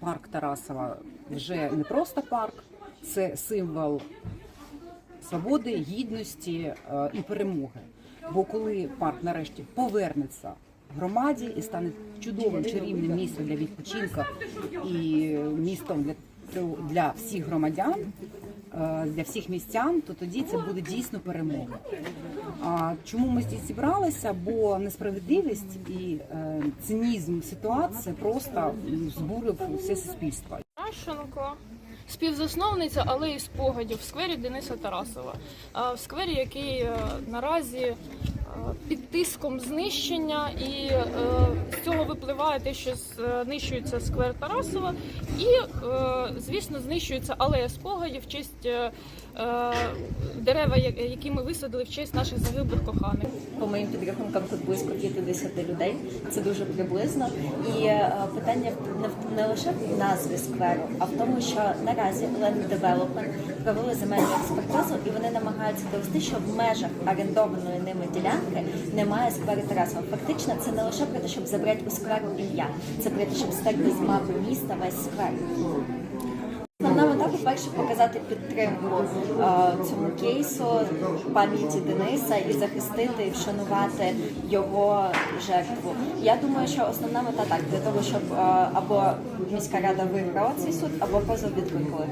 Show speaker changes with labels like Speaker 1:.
Speaker 1: Парк Тарасова вже не просто парк, це символ свободи, гідності е, і перемоги. Бо коли парк нарешті повернеться громаді і стане чудовим чарівним місцем для відпочинку і містом для, для всіх громадян, е, для всіх містян, то тоді це буде дійсно перемога. А чому ми здесь зібралися? Бо несправедливість і е, цинізм ситуації просто збурив все
Speaker 2: суспільство.Ащенко, співзасновниця алеї спогадів в сквері Дениса Тарасова. В сквері, який е, наразі е, під тиском знищення, і е, з цього випливає те, що знищується сквер Тарасова, і, е, звісно, знищується алея спогадів в честь е, е, дерева, які ми висадили в честь наших загиблих коханих.
Speaker 3: По моїм підрахункам тут близько 50 людей. Це дуже приблизно. І е, питання не, не лише в назві скверу, а в тому, що наразі Land Development провели земельну експертизу, і вони намагаються довести, що в межах орендованої ними ділянки немає скверу Тарасова. Фактично, це не лише про те, щоб забрати у скверу ім'я, це про те, щоб стерти з мапи міста весь сквер. Основна мета, по-перше, показати підтримку е, цьому кейсу пам'яті Дениса і захистити і вшанувати його жертву. Я думаю, що основна мета так для того, щоб е, або міська рада виграла цей суд, або позов відкликали.